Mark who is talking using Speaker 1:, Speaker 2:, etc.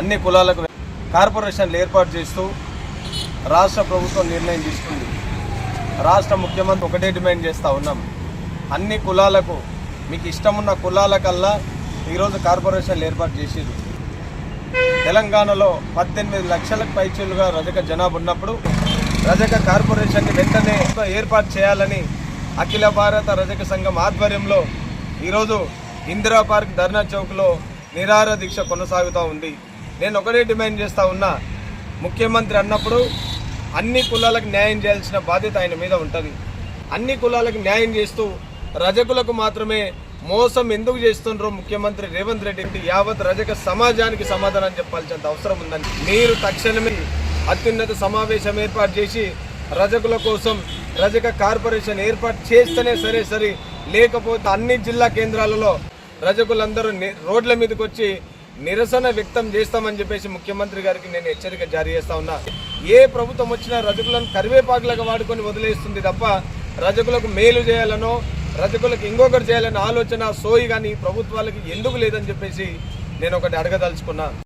Speaker 1: అన్ని కులాలకు కార్పొరేషన్లు ఏర్పాటు చేస్తూ రాష్ట్ర ప్రభుత్వం నిర్ణయం తీసుకుంది. రాష్ట్ర ముఖ్యమంత్రి ఒకటే డిమాండ్ చేస్తూ ఉన్నాం. అన్ని కులాలకు మీకు ఇష్టమున్న కులాలకల్లా ఈరోజు కార్పొరేషన్లు ఏర్పాటు చేసేది తెలంగాణలో పద్దెనిమిది లక్షలకు పైచీలుగా రజక జనాభా ఉన్నప్పుడు రజక కార్పొరేషన్ని వెంటనే ఏర్పాటు చేయాలని అఖిల భారత రజక సంఘం ఆధ్వర్యంలో ఈరోజు ఇందిరా పార్క్ ధర్నా చౌక్లో నిరార దీక్ష కొనసాగుతూ ఉంది. నేను ఒకటే డిమాండ్ చేస్తూ ఉన్నా ముఖ్యమంత్రి అన్నప్పుడు అన్ని కులాలకు న్యాయం చేయాల్సిన బాధ్యత ఆయన మీద ఉంటుంది. అన్ని కులాలకు న్యాయం చేస్తూ రజకులకు మాత్రమే మోసం ఎందుకు చేస్తుండ్రో ముఖ్యమంత్రి రేవంత్ రెడ్డి యావత్ రజక సమాజానికి సమాధానం చెప్పాల్సినంత అవసరం ఉందని మీరు తక్షణమే అత్యున్నత సమావేశం ఏర్పాటు చేసి రజకుల కోసం రజక కార్పొరేషన్ ఏర్పాటు చేస్తేనే సరే సరే. లేకపోతే అన్ని జిల్లా కేంద్రాలలో రజకులందరూ రోడ్ల మీదకి వచ్చి నిరసన వ్యక్తం చేస్తామని చెప్పేసి ముఖ్యమంత్రి గారికి నేను హెచ్చరిక జారీ చేస్తా ఉన్నా. ఏ ప్రభుత్వం వచ్చినా రజకులను కరివేపాకులకు వాడుకొని వదిలేస్తుంది తప్ప రజకులకు మేలు చేయాలనో రజకులకు ఇంకొకటి చేయాలనే ఆలోచన సోయి కానీ ప్రభుత్వాలకి ఎందుకు లేదని చెప్పేసి నేను ఒకటి అడగదలుచుకున్నా.